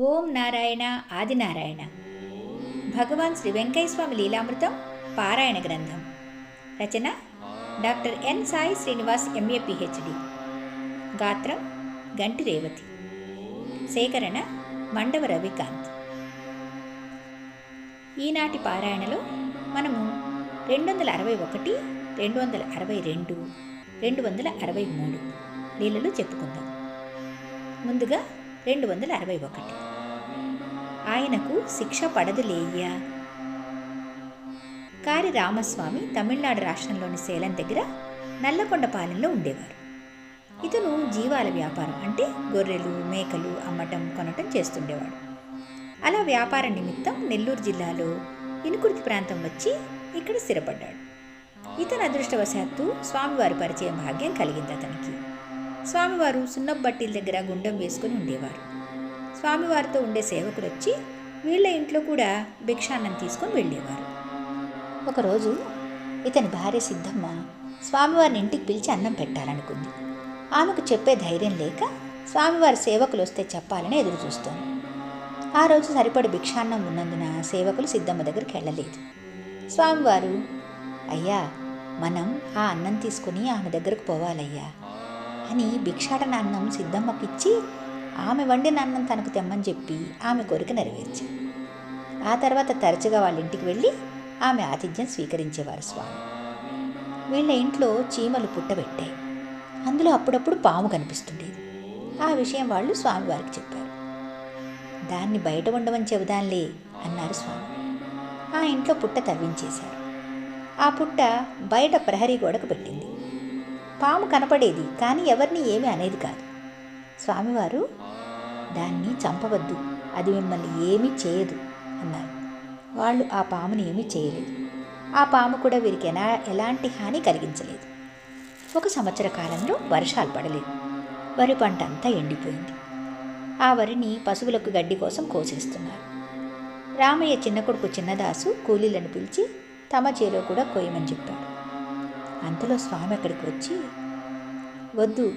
ఓం నారాయణ ఆదినారాయణ. భగవాన్ శ్రీ వెంకయ్యస్వామి లీలామృతం పారాయణ గ్రంథం. రచన doctor N Sai Srinivas MA PhD. గాత్రం గంటి రేవతి. సేకరణ మండవ రవికాంత్. ఈనాటి పారాయణలో మనము రెండు వందల అరవై ఒకటి రెండు వందల అరవై రెండు రెండు వందల అరవై మూడు లీలలు చెప్పుకుందాం. ముందుగా రెండు వందల అరవై ఒకటి ఆయనకు శిక్ష పడదులేయ్యా కారి రామస్వామి తమిళనాడు రాష్ట్రంలోని సేలం దగ్గర నల్లకొండపాలెంలో ఉండేవారు. ఇతను జీవాల వ్యాపారం అంటే గొర్రెలు మేకలు అమ్మటం కొనటం చేస్తుండేవాడు. అలా వ్యాపార నిమిత్తం నెల్లూరు జిల్లాలో ఇనుకుర్తి ప్రాంతం వచ్చి ఇక్కడ స్థిరపడ్డాడు. ఇతను అదృష్టవశాత్తు స్వామివారి పరిచయం భాగ్యం కలిగింది అతనికి. స్వామివారు సున్నబ్బట్టిల దగ్గర గుండం వేసుకుని ఉండేవారు. స్వామివారితో ఉండే సేవకులు వచ్చి వీళ్ళ ఇంట్లో కూడా భిక్షాన్నం తీసుకొని వెళ్ళేవారు. ఒకరోజు ఇతని భార్య సిద్ధమ్మ స్వామివారిని ఇంటికి పిలిచి అన్నం పెట్టాలనుకుంది. ఆమెకు చెప్పే ధైర్యం లేక స్వామివారి సేవకులు వస్తే చెప్పాలని ఎదురు చూస్తోంది ఆ రోజు సరిపడి భిక్షాన్నం ఉన్నందున సేవకులు సిద్ధమ్మ దగ్గరికి వెళ్ళలేదు. స్వామివారు అయ్యా మనం ఆ అన్నం తీసుకుని ఆమె దగ్గరకు పోవాలయ్యా అని భిక్షాటన అన్నం సిద్ధమ్మకిచ్చి ఆమె వండిన అన్నం తనకు తెమ్మని చెప్పి ఆమె కోరిక నెరవేర్చారు ఆ తర్వాత తరచుగా వాళ్ళ ఇంటికి వెళ్ళి ఆమె ఆతిథ్యం స్వీకరించేవారు స్వామి. వీళ్ళ ఇంట్లో చీమలు పుట్టబెట్టాయి. అందులో అప్పుడప్పుడు పాము కనిపిస్తుండేది. ఆ విషయం వాళ్ళు స్వామివారికి చెప్పారు. దాన్ని బయట ఉండమని చెబుదాన్లే అన్నారు స్వామి. ఆ ఇంట్లో పుట్ట తవ్వించేశారు. ఆ పుట్ట బయట ప్రహరీ గోడకు పెట్టింది. పాము కనపడేది కానీ ఎవరిని ఏమీ అనేది కాదు. స్వామివారు దాన్ని చంపవద్దు. అది మిమ్మల్ని ఏమీ చేయదు అన్నారు. వాళ్ళు ఆ పాముని ఏమీ చేయలేదు. ఆ పాము కూడా వీరికి ఎలా ఎలాంటి హాని కలిగించలేదు. ఒక సంవత్సర కాలంలో వర్షాలు పడలేదు. వరి పంట అంతా ఎండిపోయింది. ఆ వరిని పశువులకు గడ్డి కోసం కోసేస్తున్నారు. రామయ్య చిన్న కొడుకు చిన్నదాసు కూలీలను పిలిచి తమ చేలో కూడా కోయమని చెప్పాడు. అంతలో స్వామి అక్కడికి వచ్చి వద్దు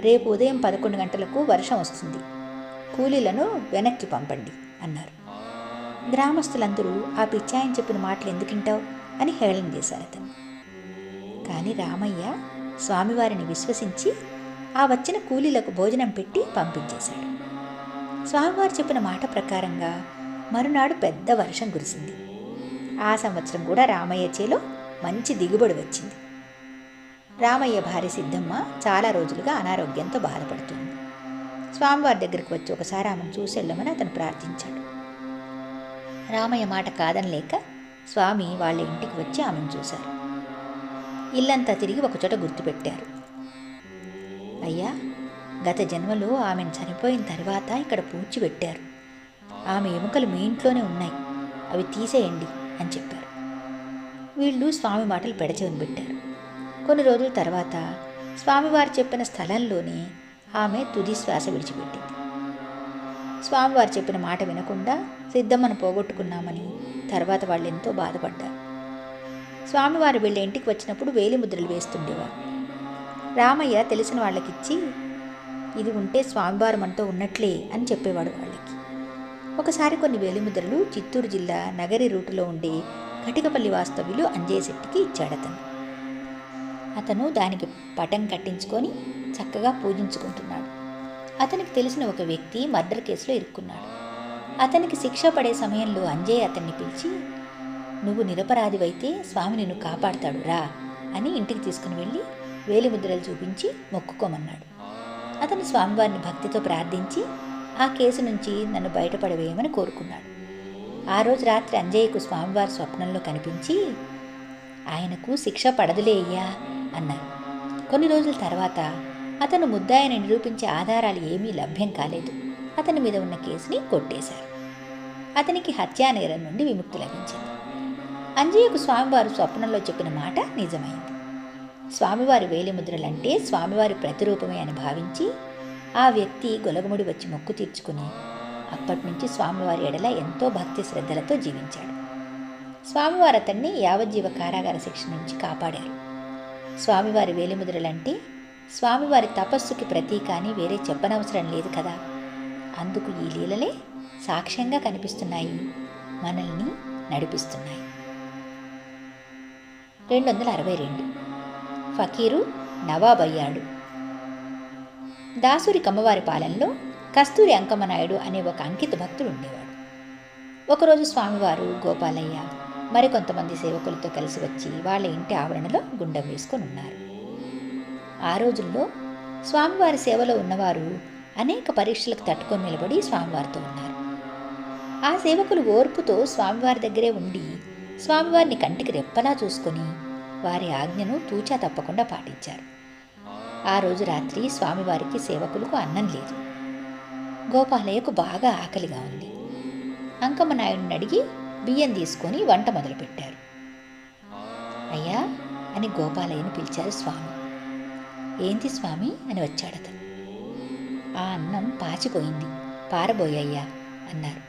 రేపు ఉదయం పదకొండు గంటలకు వర్షం వస్తుంది. కూలీలను వెనక్కి పంపండి అన్నారు. గ్రామస్తులందరూ ఆ పిచ్చాయని చెప్పిన మాటలు ఎందుకింటావు అని హేళన చేశారు అతను కానీ రామయ్య స్వామివారిని విశ్వసించి ఆ వచ్చిన కూలీలకు భోజనం పెట్టి పంపించేశాడు. స్వామివారు చెప్పిన మాట ప్రకారంగా మరునాడు పెద్ద వర్షం కురిసింది. ఆ సంవత్సరం కూడా రామయ్య చేలో మంచి దిగుబడి వచ్చింది. రామయ్య భార్య సిద్ధమ్మ చాలా రోజులుగా అనారోగ్యంతో బాధపడుతుంది. స్వామివారి దగ్గరికి వచ్చి ఒకసారి ఆమెను చూసెళ్ళమని అతను ప్రార్థించాడు. రామయ్య మాట కాదనలేక స్వామి వాళ్ళ ఇంటికి వచ్చి ఆమెను చూశారు. ఇల్లంతా తిరిగి ఒకచోట గుర్తుపెట్టారు. అయ్యా గత జన్మలో ఆమెను చనిపోయిన తర్వాత ఇక్కడ పూడ్చి పెట్టారు. ఆమె ఎముకలు మీ ఇంట్లోనే ఉన్నాయి. అవి తీసేయండి అని చెప్పారు. వీళ్ళు స్వామి మాటలు పెడచెవిని పెట్టారు. కొన్ని రోజుల తర్వాత స్వామివారు చెప్పిన స్థలంలోనే ఆమె తుది శ్వాస విడిచిపెట్టింది. స్వామివారు చెప్పిన మాట వినకుండా సిద్ధమ్మను పోగొట్టుకున్నామని తర్వాత వాళ్ళు ఎంతో బాధపడ్డారు. స్వామివారు వీళ్ళ ఇంటికి వచ్చినప్పుడు వేలి ముద్రలు వేస్తుండేవారు. రామయ్య తెలిసిన వాళ్ళకిచ్చి ఇది ఉంటే స్వామివారు మనతో ఉన్నట్లే అని చెప్పేవాడు వాళ్ళకి. ఒకసారి కొన్ని వేలిముద్రలు చిత్తూరు జిల్లా నగరి రూటులో ఉండే కటికపల్లి వాస్తవ్యులు అంజయ్య శెట్టికి ఇచ్చాడతను. అతను దానికి పటం కట్టించుకొని చక్కగా పూజించుకుంటున్నాడు. అతనికి తెలిసిన ఒక వ్యక్తి మర్డర్ కేసులో ఇరుక్కున్నాడు. అతనికి శిక్ష పడే సమయంలో అంజయ్య అతన్ని పిలిచి నువ్వు నిరపరాధివైతే స్వామి నిన్ను కాపాడుతాడు రా అని ఇంటికి తీసుకుని వెళ్ళి వేలిముద్రలు చూపించి మొక్కుకోమన్నాడు. అతను స్వామివారిని భక్తితో ప్రార్థించి ఆ కేసు నుంచి నన్ను బయటపడవేయమని కోరుకున్నాడు. ఆ రోజు రాత్రి అంజయ్యకు స్వామివారి స్వప్నంలో కనిపించి ఆయనకు శిక్ష పడదులే అయ్యా అన్నారు కొన్ని రోజుల తర్వాత అతను ముద్దాయని నిరూపించే ఆధారాలు ఏమీ లభ్యం కాలేదు. అతని మీద ఉన్న కేసుని కొట్టేశారు. అతనికి హత్యానేరం నుండి విముక్తి లభించింది. అంజయ్యకు స్వామివారు స్వప్నంలో చెప్పిన మాట నిజమైంది. స్వామివారి వేలిముద్రలంటే స్వామివారి ప్రతిరూపమే అని భావించి ఆ వ్యక్తి గొలగముడి వచ్చి మొక్కు తీర్చుకుని అప్పటి నుంచి స్వామివారి ఎడల ఎంతో భక్తి శ్రద్ధలతో జీవించాడు. స్వామివారు అతన్ని యావజ్జీవ కారాగార శిక్ష నుంచి కాపాడారు. స్వామివారి వేలిముద్రలంటే స్వామివారి తపస్సుకి ప్రతీక అని వేరే చెప్పనవసరం లేదు కదా. అందుకు ఈ లీలలే సాక్ష్యంగా కనిపిస్తున్నాయి. మనల్ని నడిపిస్తున్నాయి. రెండు వందల అరవై రెండు ఫకీరు నవాబ్ అయ్యాడు దాసూరి కమ్మవారి పాలనలో కస్తూరి అంకమ్మనాయుడు అనే ఒక అంకిత భక్తుడు ఉండేవాడు. ఒకరోజు స్వామివారు గోపాలయ్య మరికొంతమంది సేవకులతో కలిసి వచ్చి వాళ్ళ ఇంటి ఆవరణలో గుండం వేసుకొని ఉన్నారు. ఆ రోజుల్లో స్వామివారి సేవలో ఉన్నవారు అనేక పరీక్షలకు తట్టుకొని నిలబడి స్వామివారితో ఉన్నారు. ఆ సేవకులు ఓర్పుతో స్వామివారి దగ్గరే ఉండి స్వామివారిని కంటికి రెప్పలా చూసుకొని వారి ఆజ్ఞను తూచా తప్పకుండా పాటించారు. ఆ రోజు రాత్రి స్వామివారికి సేవకులకు అన్నం లేదు. గోపాలయ్యకు బాగా ఆకలిగా ఉంది. అంకమ్మ నాయుడిని అడిగి బియ్యం తీసుకొని వంట మొదలుపెట్టారు. అయ్యా అని గోపాలయ్యను పిలిచారు స్వామి. ఏంటి స్వామి అని వచ్చాడు అతను. ఆ అన్నం పాచిపోయింది. పారబోయ్యా అన్నారు.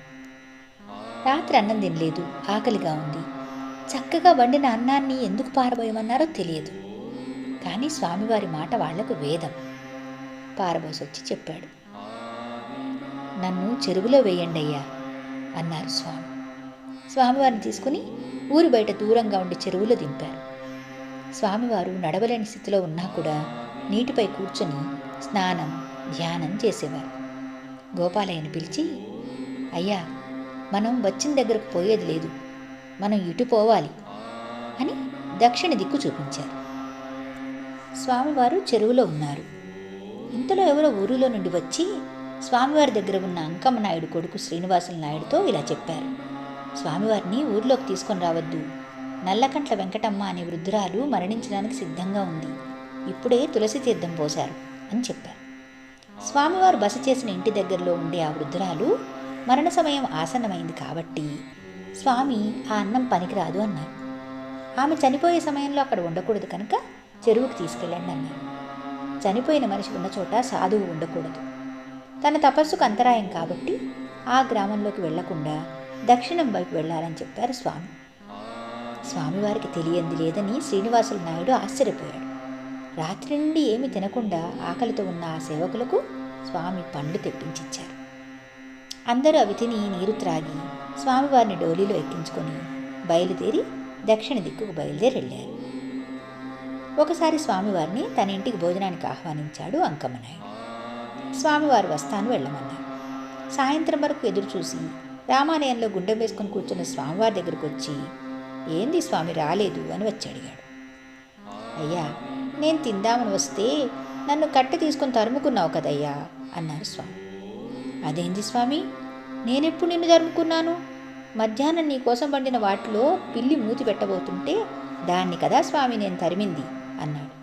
రాత్రి అన్నం తినలేదు. ఆకలిగా ఉంది. చక్కగా వండిన అన్నాన్ని ఎందుకు పారబోయమన్నారో తెలియదు. కానీ స్వామివారి మాట వాళ్ళకు వేదం. పారబోసొచ్చి చెప్పాడు. నన్ను చెరువులో వేయండి అయ్యా అన్నారు స్వామి. స్వామివారిని తీసుకుని ఊరు బయట దూరంగా ఉండి చెరువులో దింపారు. స్వామివారు నడవలేని స్థితిలో ఉన్నా కూడా నీటిపై కూర్చొని స్నానం ధ్యానం చేసేవారు. గోపాలయ్యను పిలిచి అయ్యా మనం వచ్చిన దగ్గరకు పోయేది లేదు. మనం ఇటు పోవాలి అని దక్షిణ దిక్కు చూపించారు. స్వామివారు చెరువులో ఉన్నారు. ఇంతలో ఎవరో ఊరిలో నుండి వచ్చి స్వామివారి దగ్గర ఉన్న అంకమ్మ నాయుడు కొడుకు శ్రీనివాసుల నాయుడుతో ఇలా చెప్పారు. స్వామివారిని ఊర్లోకి తీసుకొని రావద్దు. నల్లకంట్ల వెంకటమ్మ అనే వృద్ధురాలు మరణించడానికి సిద్ధంగా ఉంది. ఇప్పుడే తులసి తీర్థం పోశారు అని చెప్పారు. స్వామివారు బస చేసిన ఇంటి దగ్గరలో ఉండే ఆ వృద్ధురాలు మరణ సమయం ఆసన్నమైంది కాబట్టి స్వామి ఆ అన్నం పనికిరాదు అన్నారు ఆమె చనిపోయే సమయంలో అక్కడ ఉండకూడదు కనుక చెరువుకు తీసుకెళ్ళండి అన్నారు చనిపోయిన మనిషి ఉన్న చోట సాధువు ఉండకూడదు. తన తపస్సుకు అంతరాయం కాబట్టి ఆ గ్రామంలోకి వెళ్ళకుండా దక్షిణం వైపు వెళ్ళాలని చెప్పారు స్వామి. స్వామివారికి తెలియంది లేదని శ్రీనివాసులు నాయుడు ఆశ్చర్యపోయాడు. రాత్రి నుండి ఏమి తినకుండా ఆకలితో ఉన్న ఆ సేవకులకు స్వామి పండు తెప్పించిచ్చారు. అందరూ అవి తిని నీరు త్రాగి స్వామివారిని డోలీలో ఎక్కించుకొని బయలుదేరి దక్షిణ దిక్కుకు బయలుదేరి వెళ్ళారు. ఒకసారి స్వామివారిని తన ఇంటికి భోజనానికి ఆహ్వానించాడు అంకమ్మనాయుడు స్వామివారు వస్తాను వెళ్ళమన్నారు. సాయంత్రం వరకు ఎదురు చూసి రామాలయంలో గుండె వేసుకుని కూర్చున్న స్వామివారి దగ్గరకు వచ్చి ఏంది స్వామి రాలేదు? అని వచ్చి అడిగాడు. అయ్యా నేను తిందామని వస్తే నన్ను కట్టె తీసుకొని తరుముకున్నావు కదయ్యా అన్నారు స్వామి. అదేంది స్వామి? నేనెప్పుడు నిన్ను తరుముకున్నాను? మధ్యాహ్నం నీ కోసం పండిన వాటిలో పిల్లి మూతి పెట్టబోతుంటే దాన్ని కదా స్వామి నేను తరిమింది అన్నాడు.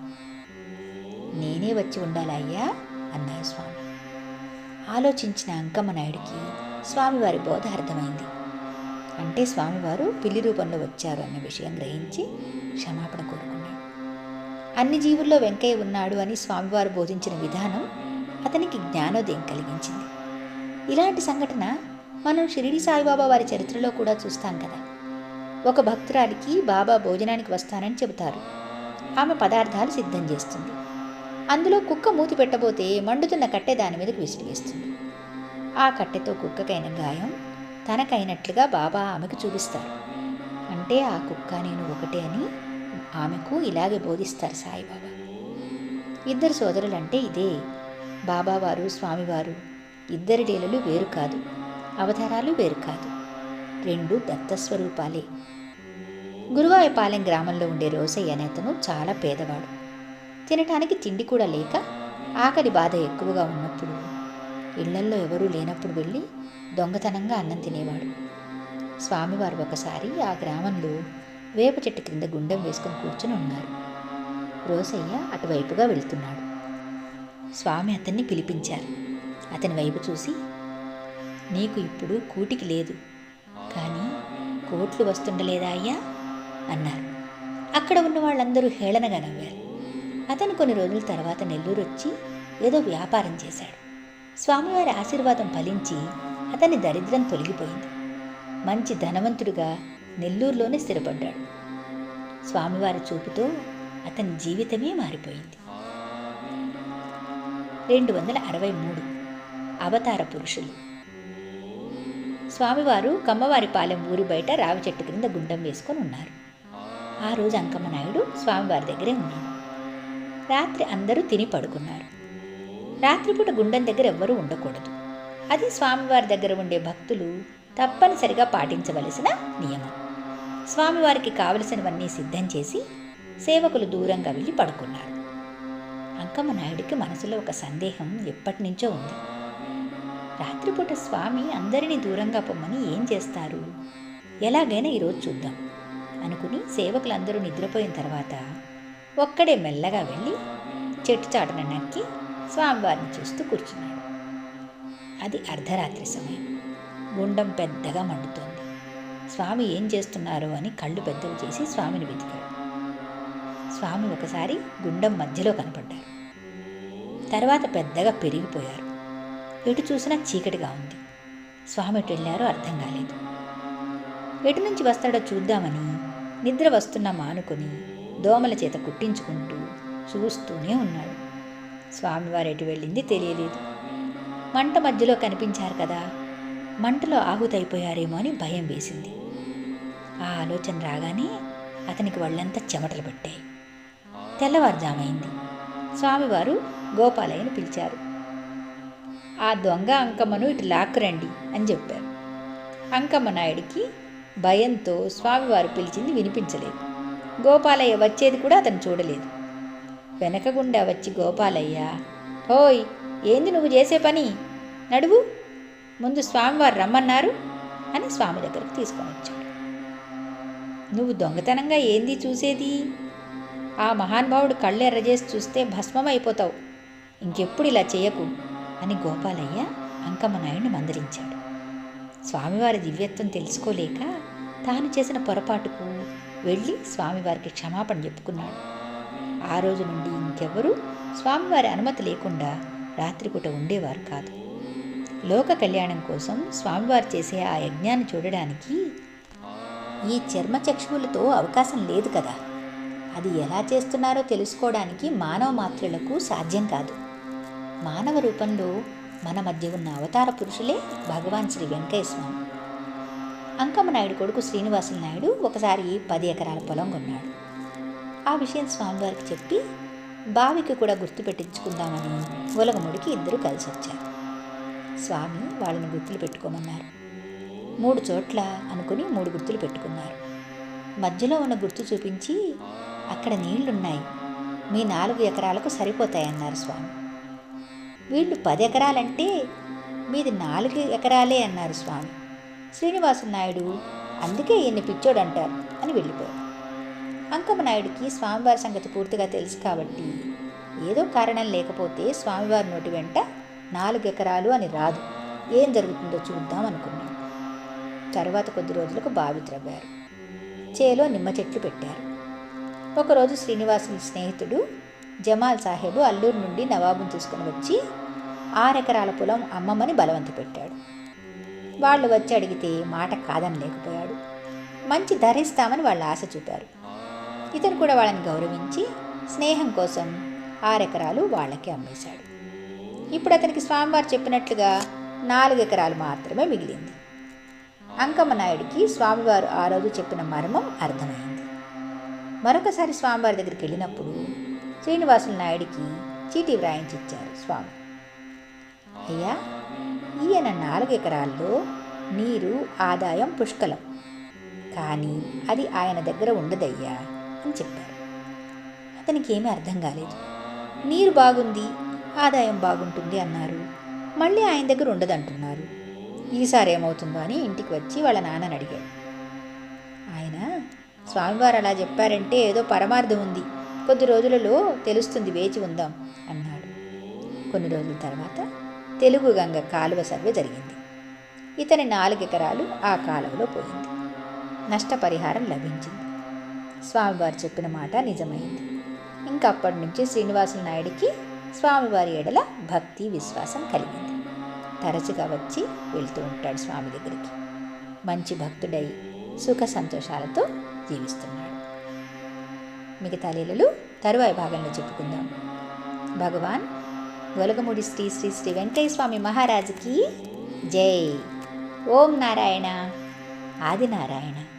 నేనే వచ్చి ఉండాలా అయ్యా? అన్నారు స్వామి. ఆలోచించిన అంకమ్మ నాయుడికి స్వామివారి బోధ అర్థమైంది. అంటే స్వామివారు పిల్లి రూపంలో వచ్చారు అన్న విషయం గ్రహించి క్షమాపణ కోరుకున్నాడు. అన్ని జీవుల్లో వెంకయ్య ఉన్నాడు అని స్వామివారు బోధించిన విధానం అతనికి జ్ఞానోదయం కలిగించింది. ఇలాంటి సంఘటన మనం షిరిడి సాయిబాబా వారి చరిత్రలో కూడా చూస్తాం కదా. ఒక భక్తురాలికి బాబా భోజనానికి వస్తానని చెబుతారు. ఆమె పదార్థాలు సిద్ధం చేస్తుంది. అందులో కుక్క మూతి పెట్టబోతే మండుతున్న కట్టె దాని మీదకు విసిరివేస్తుంది ఆ కట్టెతో కుక్కకైన గాయం తనకైనట్లుగా బాబా ఆమెకు చూపిస్తారు. అంటే ఆ కుక్క నేను ఒకటే అని ఆమెకు ఇలాగే బోధిస్తారు సాయిబాబా. ఇద్దరు సోదరులంటే ఇదే. బాబావారు స్వామివారు ఇద్దరి లీలలు వేరు కాదు అవతారాలు వేరు కాదు. రెండు దత్తస్వరూపాలే గురువాయపాలెం గ్రామంలో ఉండే రోసయ్య అనేతను చాలా పేదవాడు. తినటానికి తిండి కూడా లేక ఆకలి బాధ ఎక్కువగా ఉన్నప్పుడు ఇళ్ళల్లో ఎవరూ లేనప్పుడు వెళ్ళి దొంగతనంగా అన్నం తినేవాడు. స్వామివారు ఒకసారి ఆ గ్రామంలో వేప చెట్టు క్రింద గుండెం వేసుకొని కూర్చుని ఉన్నారు. రోసయ్య అటువైపుగా వెళ్తున్నాడు. స్వామి అతన్ని పిలిపించారు. అతని వైపు చూసి నీకు ఇప్పుడు కూటికి లేదు. కానీ కోట్లు వస్తుండలేదా అయ్యా? అన్నారు. అక్కడ ఉన్న వాళ్ళందరూ హేళనగా నవ్వారు. అతను కొన్ని రోజుల తర్వాత నెల్లూరు వచ్చి ఏదో వ్యాపారం చేశాడు. స్వామివారి ఆశీర్వాదం ఫలించి అతని దరిద్రం తొలగిపోయింది. మంచి ధనవంతుడిగా నెల్లూరులోనే స్థిరపడ్డాడు. స్వామివారి చూపుతో అతని జీవితమే మారిపోయింది. రెండు వందల అరవై మూడు అవతార పురుషులు. స్వామివారు కమ్మవారిపాలెం ఊరి బయట రావి చెట్టు క్రింద గుండం వేసుకొని ఉన్నారు. ఆ రోజు అంకమ్మ నాయుడు స్వామివారి దగ్గరే ఉన్నాడు రాత్రి అందరూ తిని పడుకున్నారు. రాత్రిపూట గుండం దగ్గర ఎవ్వరూ ఉండకూడదు. అది స్వామివారి దగ్గర ఉండే భక్తులు తప్పనిసరిగా పాటించవలసిన నియమం. స్వామివారికి కావలసినవన్నీ సిద్ధం చేసి సేవకులు దూరంగా వెళ్ళి పడుకున్నారు. అంకమ్మ నాయుడికి మనసులో ఒక సందేహం ఎప్పటి నుంచో ఉంది. రాత్రిపూట స్వామి అందరినీ దూరంగా పొమ్మని ఏం చేస్తారు? ఎలాగైనా ఈరోజు చూద్దాం అనుకుని సేవకులందరూ నిద్రపోయిన తర్వాత ఒక్కడే మెల్లగా వెళ్ళి చెట్టు చాటున నక్కి స్వామివారిని చూస్తూ కూర్చున్నాడు. అది అర్ధరాత్రి సమయం. గుండం పెద్దగా మండుతోంది. స్వామి ఏం చేస్తున్నారు అని కళ్ళు పెద్దవి చేసి స్వామిని వెతికాడు. స్వామి ఒకసారి గుండం మధ్యలో కనపడ్డారు. తర్వాత పెద్దగా పెరిగిపోయారు. ఎటు చూసినా చీకటిగా ఉంది. స్వామి ఎటు వెళ్ళారో అర్థం కాలేదు. ఎటు నుంచి వస్తాడో చూద్దామని నిద్ర వస్తున్న మానుకొని దోమల చేత కుట్టించుకుంటూ చూస్తూనే ఉన్నాడు. స్వామివారు ఎటు వెళ్ళింది తెలియలేదు. మంట మధ్యలో కనిపించారు కదా. మంటలో ఆహుతైపోయారేమో అని భయం వేసింది. ఆ ఆలోచన రాగానే అతనికి వాళ్ళంతా చెమటలు పట్టాయి. తెల్లవారుజామైంది. స్వామివారు గోపాలయ్యను పిలిచారు. ఆ దొంగ అంకమ్మను ఇటు లాక్కురండి అని చెప్పారు. అంకమ్మ నాయుడికి భయంతో స్వామివారు పిలిచింది వినిపించలేదు. గోపాలయ్య వచ్చేది కూడా అతను చూడలేదు. వెనకగుండా వచ్చి గోపాలయ్య ఓయ్ ఏంది నువ్వు చేసే పని? నడువు. ముందు స్వామివారు రమ్మన్నారు అని స్వామి దగ్గరకు తీసుకొని వచ్చాడు. నువ్వు దొంగతనంగా ఏంది చూసేది? ఆ మహానుభావుడు కళ్ళు ఎర్రజేసి చూస్తే భస్మం అయిపోతావు ఇంకెప్పుడు ఇలా చేయకు అని గోపాలయ్య అంకమ్మ నాయుడిని మందలించాడు. స్వామివారి దివ్యత్వం తెలుసుకోలేక తాను చేసిన పొరపాటుకు వెళ్ళి స్వామివారికి క్షమాపణ చెప్పుకున్నాడు. ఆ రోజు నుండి ఇంకెవ్వరూ స్వామివారి అనుమతి లేకుండా రాత్రిపూట ఉండేవారు కాదు. లోక కళ్యాణం కోసం స్వామివారు చేసే ఆ యజ్ఞాన్ని చూడడానికి ఈ చర్మచక్షువులతో అవకాశం లేదు కదా. అది ఎలా చేస్తున్నారో తెలుసుకోవడానికి మానవ మాత్రులకు సాధ్యం కాదు. మానవ రూపంలో మన మధ్య ఉన్న అవతార పురుషులే భగవాన్ శ్రీ వెంకయ్య స్వామి అంకమ్మ నాయుడు కొడుకు శ్రీనివాసులు నాయుడు ఒకసారి పది ఎకరాల పొలం కొన్నాడు. ఆ విషయం స్వామివారికి చెప్పి బావికి కూడా గుర్తు పెట్టించుకుందామని ఒలగముడికి ఇద్దరు కలిసి వచ్చారు. స్వామి వాళ్ళని గుర్తులు పెట్టుకోమన్నారు. మూడు చోట్ల అనుకుని మూడు గుర్తులు పెట్టుకున్నారు. మధ్యలో ఉన్న గుర్తు చూపించి అక్కడ నీళ్ళున్నాయి. మీ నాలుగు ఎకరాలకు సరిపోతాయన్నారు స్వామి. వీళ్ళు పది ఎకరాలంటే మీది నాలుగు ఎకరాలే అన్నారు స్వామి. శ్రీనివాసు నాయుడు అందుకే ఈయన్ని పిచ్చోడంటారు అని వెళ్ళిపోయారు. అంకమనాయుడికి స్వామివారి సంగతి పూర్తిగా తెలుసు కాబట్టి ఏదో కారణం లేకపోతే స్వామివారి నోటి వెంట నాలుగు ఎకరాలు అని రాదు. ఏం జరుగుతుందో చూద్దాం అనుకున్నాడు తర్వాత కొద్ది రోజులకు బావి త్రవ్వారు చేలో నిమ్మ చెట్లు పెట్టారు. ఒకరోజు శ్రీనివాసుని స్నేహితుడు జమాల్ సాహెబు అల్లూరు నుండి నవాబును తీసుకుని వచ్చి ఆరెకరాల పొలం అమ్మమ్మని బలవంత పెట్టాడు. వాళ్ళు వచ్చి అడిగితే మాట కాదని లేకపోయాడు మంచి ధరిస్తామని వాళ్ళు ఆశ చూపారు. ఇతను కూడా వాళ్ళని గౌరవించి స్నేహం కోసం ఆరెకరాలు వాళ్ళకి అమ్మేశాడు. ఇప్పుడు అతనికి స్వామివారు చెప్పినట్లుగా నాలుగు ఎకరాలు మాత్రమే మిగిలింది. అంకమ్మ నాయుడికి స్వామివారు ఆ రోజు చెప్పిన మర్మం అర్థమైంది. మరొకసారి స్వామివారి దగ్గరికి వెళ్ళినప్పుడు శ్రీనివాసుల నాయుడికి చీటీ వ్రాయించిచ్చారు స్వామి. అయ్యా ఈయన నాలుగు ఎకరాల్లో నీరు ఆదాయం పుష్కలం. కానీ అది ఆయన దగ్గర ఉండదయ్యా. అని చెప్పారు. అతనికి ఏమీ అర్థం కాలేదు. నీరు బాగుంది ఆదాయం బాగుంటుంది అన్నారు. మళ్ళీ ఆయన దగ్గర ఉండదంటున్నారు. ఈసారి ఏమవుతుందో అని ఇంటికి వచ్చి వాళ్ళ నాన్నని అడిగాడు ఆయన స్వామివారు అలా చెప్పారంటే ఏదో పరమార్థం ఉంది. కొద్ది రోజులలో తెలుస్తుంది వేచి ఉందాం అన్నాడు. కొన్ని రోజుల తర్వాత తెలుగు గంగ కాలువ సర్వే జరిగింది. ఇతని నాలుగెకరాలు ఆ కాలువలో పోయింది. నష్టపరిహారం లభించింది. స్వామివారు చెప్పిన మాట నిజమైంది. ఇంకా అప్పటి నుంచి శ్రీనివాసుల నాయుడికి స్వామివారి ఎడల భక్తి విశ్వాసం కలిగింది. తరచుగా వచ్చి వెళ్తూ ఉంటాడు స్వామి దగ్గరికి. మంచి భక్తుడై సుఖ సంతోషాలతో జీవిస్తున్నాడు. మిగతా లీలలు తరువాయి భాగంలో చెప్పుకుందాం. భగవాన్ గొలగముడి శ్రీ శ్రీ శ్రీ వెంకటేశ్వర స్వామి మహారాజుకి జై. ఓం నారాయణ. ఆదినారాయణ.